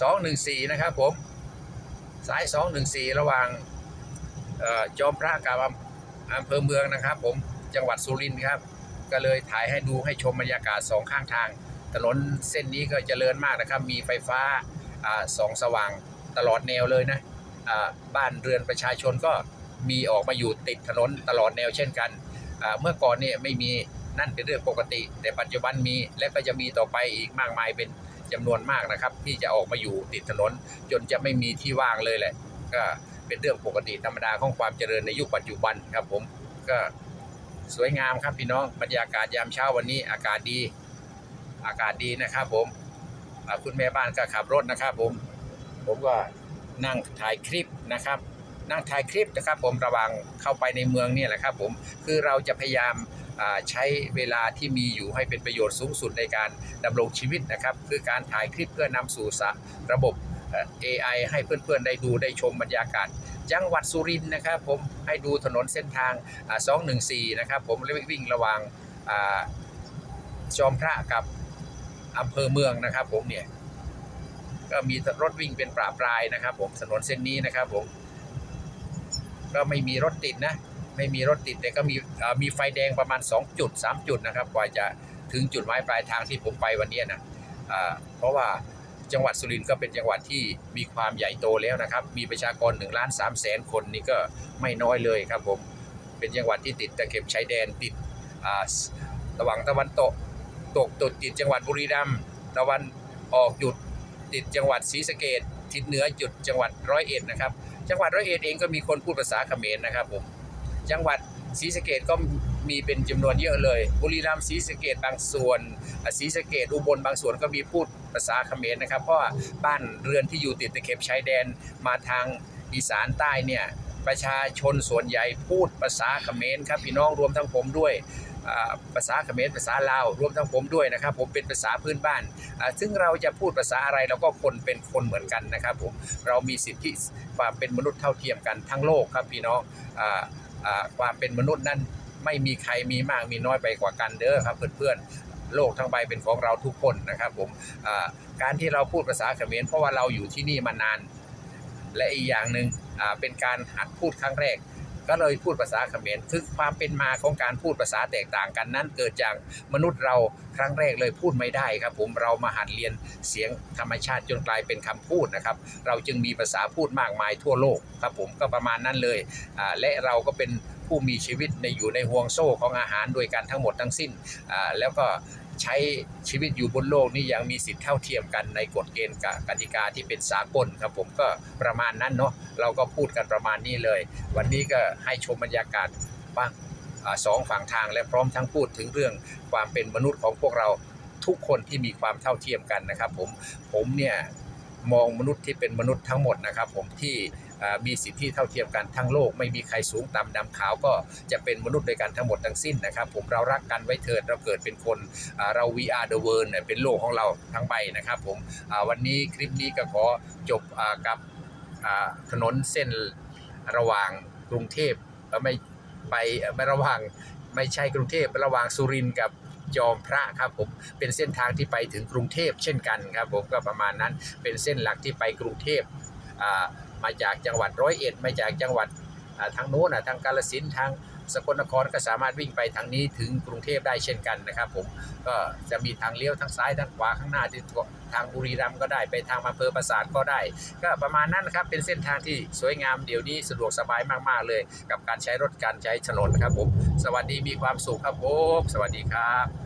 214 นะครับผม สาย 214 ระหว่างจอมพระกับอำอำเภอเมืองนะครับ ผมจังหวัดสุรินทร์ครับ ก็เลยถ่ายให้ดูให้ชมบรรยากาศสองข้างทาง ถนนเส้นนี้ก็เจริญมากนะครับ มีไฟฟ้าอสองสว่างตลอดแนวเลยนะบ้านเรือนประชาชนก็มีออกมาอยู่ติดถนนตลอดแนวเช่นกัน เมื่อก่อนเนี่ยไม่มีนั่นเป็นเรื่องปกติ แต่ปัจจุบันมีและก็จะมีต่อไปอีกมากมายเป็น จำนวนมากนะครับ ที่จะออกมาอยู่ติดถนน จนจะไม่มีที่ว่างเลยแหละ ก็เป็นเรื่องปกติธรรมดาของความเจริญในยุคปัจจุบันครับ ผมก็สวยงามครับพี่น้องบรรยากาศยามเช้าวันนี้อากาศดี อากาศดีนะครับ ผมคุณแม่บ้านก็ขับรถนะครับ ผมผมก็นั่งถ่ายคลิปนะครับ นั่งถ่ายคลิปนะครับ ผมระว่างเข้าไปในเมืองเนี่ยแหละครับ ผมคือเราจะพยายาม ใช้เวลาที่มีอยู่ให้เป็นประโยชน์สูงสุดในการดำรงชีวิตนะครับ คือการถ่ายคลิปเพื่อนำสู่ะระบบ AI ให้เพื่อนๆได้ดูได้ชมบรรยากาศ จังหวัดสุรินทร์นะครับ ผมให้ดูถนนเส้นทาง 214 นะครับ ผมวิ่งระหว่างจอมพระกับอำเภอเมืองนะครับ ผมเนี่ยก็มีรถวิ่งเป็นปราปรายนะครับ ผมถนนเส้นนี้นะครับ ผม ก็ไม่มีรถติดนะ ไม่มีรถติดแต่ก็มีมีไฟแดงประมาณ 2 จุด 3 จุดนะครับกว่าจะถึงจุดหมายปลายทางที่ผมไปวันนี้นะเพราะว่าจังหวัดสุรินทร์ก็เป็นจังหวัดที่มีความใหญ่โตแล้วนะครับ มีประชากร1ล้าน3แสนคนนี่ก็ไม่น้อยเลยครับผมเป็นจังหวัดที่ติดตะเข็บชายแดนติดอ่าระหว่างตะวันตกตกตกติดจังหวัดบุรีรัมย์ตะวันออกจุดติดจังหวัดศรีสะเกดทิศเหนือจุดจังหวัดร้อยเอ็ดนะครับ จังหวัดร้อยเอ็ดเองก็มีคนพูดภาษาเขมรนะครับผม จังหวัดศรีสะเกดก็มีเป็นจำนวนเยอะเลย บุรีรัมย์ศรีสะเกดบางส่วนศรีสะเกดอุบลบางส่วนก็มีพูดภาษาเขมรนะครับ เพราะว่าบ้านเรือนที่อยู่ติดตะเข็บชายแดนมาทางอีสานใต้เนี่ยประชาชนส่วนใหญ่พูดภาษาเขมรครับพี่น้องรวมทั้งผมด้วยภาษาเขมรภาษาลาวรวมทั้งผมด้วยนะครับ ผมเป็นภาษาพื้นบ้าน ซึ่งเราจะพูดภาษาอะไรเราก็คนเป็นคนเหมือนกันนะครับผมเรามีสิทธิความเป็นมนุษย์เท่าเทียมกันทั้งโลกครับพี่น้องอ ความเป็นมนุษย์นั้นไม่มีใครมีมากมีน้อยไปกว่ากันเด้อครับเพื่อนๆโลกทั้งใบเป็นของเราทุกคนนะครับผมการที่เราพูดภาษาเขมรเพราะว่าเราอยู่ที่นี่มานาน และอีกอย่างหนึ่งอ่าเป็นการหัดพูดครั้งแรก ก็เลยพูดภาษาเขมรคือความเป็นมาของการพูดภาษาแตกต่างกันนั้น เกิดจากมนุษย์เราครั้งแรกเลยพูดไม่ได้ครับ ผมเรามาหัดเรียนเสียงธรรมชาติจนกลายเป็นคำพูดนะครับ เราจึงมีภาษาพูดมากมายทั่วโลกครับผมก็ประมาณนั้นเลยและเราก็เป็น ผู้มีชีวิตในอยู่ในห่วงโซ่ของอาหารด้วยกันทั้งหมดทั้งสิ้น แล้วก็ใช้ชีวิตอยู่บนโลกนี้ยังมีสิทธิเท่าเทียมกันในกฎเกณฑ์กติกาที่เป็นสากลครับผมก็ประมาณนั้นเนาะเราก็พูดกันประมาณนี้เลย วันนี้ก็ให้ชมบรรยากาศบ้างสองฝั่งทางและพร้อมทั้งพูดถึงเรื่องความเป็นมนุษย์ของพวกเราทุกคนที่มีความเท่าเทียมกันนะครับผมผมเนี่ย มองมนุษย์ที่เป็นมนุษย์ทั้งหมดนะครับ ผมที่มีสิทธิเท่าเทียมกันทั้งโลก ไม่มีใครสูงต่ำดำขาวก็จะเป็นมนุษย์ด้วยกันทั้งหมดทั้งสิ้นนะครับ ผมเรารักกันไว้เถิดเราเกิดเป็นคนเรา we are the world เป็นโลกของเราทั้งใบนะครับ ผมวันนี้คลิปนี้ก็ขอจบกับถนนเส้นระหว่างกรุงเทพไม่ไปไม่ระหว่างไม่ใช่กรุงเทพระหว่างสุรินทร์กับ จอมพระครับผมเป็นเส้นทางที่ไปถึงกรุงเทพเช่นกันครับผมก็ประมาณนั้นเป็นเส้นหลักที่ไปกรุงเทพมาจากจังหวัดร้อยเอ็ดมาจากจังหวัดทางโน้นทางกาลสินทาง สกลนครก็สามารถวิ่งไปทางนี้ถึงกรุงเทพได้เช่นกันนะครับ ผมก็จะมีทางเลี้ยวทั้งซ้ายทั้งขวาข้างหน้าที่ทางบุรีรัมย์ก็ได้ไปทางอำเภอปราสาทก็ได้ ก็ประมาณนั้นนะครับเป็นเส้นทางที่สวยงามเดี๋ยวนี้สะดวกสบายมากๆเลย กับการใช้รถการใช้ถนนครับผมสวัสดีมีความสุขครับผมสวัสดีครับ